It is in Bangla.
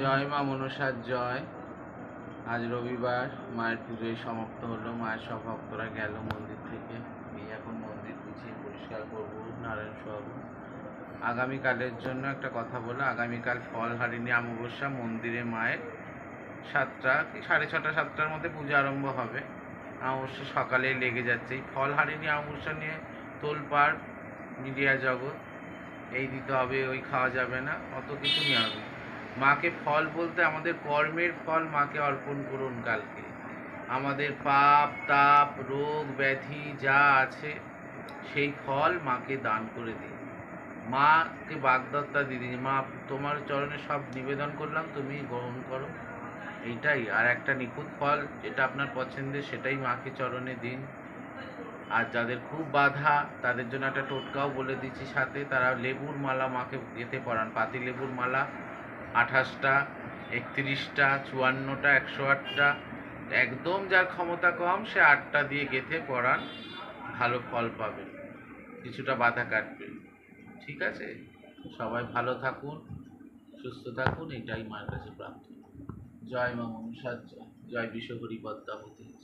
জয় মা মনসার জয়। আজ রবিবার, মায়ের পুজোয় সমাপ্ত হলো। মায়ের সব ভক্তরা গেল মন্দির থেকে। এই এখন মন্দির গুছিয়ে পরিষ্কার করব নারায়ণ সব আগামীকালের জন্য একটা কথা বলো, আগামীকাল ফল হারিনি অমাবস্যা মন্দিরে মায়ের সাতটা কি সাড়ে ছটা, সাতটার মধ্যে পূজা আরম্ভ হবে। অমাবস্যা সকালে লেগে যাচ্ছে। এই ফল হারিনি অমাবস্যা নিয়ে তোলপাড় মিডিয়া জগৎ, এই দিতে হবে, ওই খাওয়া যাবে না, অত কিছু নেওয়া হবে। মাকে ফল বলতে আমাদের কর্মের ফল, মাকে অর্পণ করুন কালকে। আমাদের পাপ, তাপ, রোগ, ব্যাধি যা আছে, সেই ফল মাকে দান করে দিন। মাকে বাগদত্তা দিদি মা, তোমার চরণে সব নিবেদন করলাম, তুমি গ্রহণ করো। এইটাই। আর একটা নিখুঁত ফল, যেটা আপনার পছন্দের, সেটাই মাকে চরণে দিন। আর যাদের খুব বাধা, তাদের জন্য একটা টোটকাও বলে দিচ্ছি সাথে। তারা লেবুর মালা মাকে গেঁথে পরান পাতি লেবুর মালা। আঠাশটা, একত্রিশটা, চুয়ান্নটা, একশো আটটা। একদম যার ক্ষমতা কম, সে আটটা দিয়ে গেঁথে পড়ান, ভালো ফল পাবে। কিছুটা বাধা কাটবে। ঠিক আছে? সবাই ভালো থাকুন, সুস্থ থাকুন, এটাই মায়ের কাছে প্রার্থনা। জয় মা মনসার জয়। জয় বিশ্বহরি পদ্মাবতী।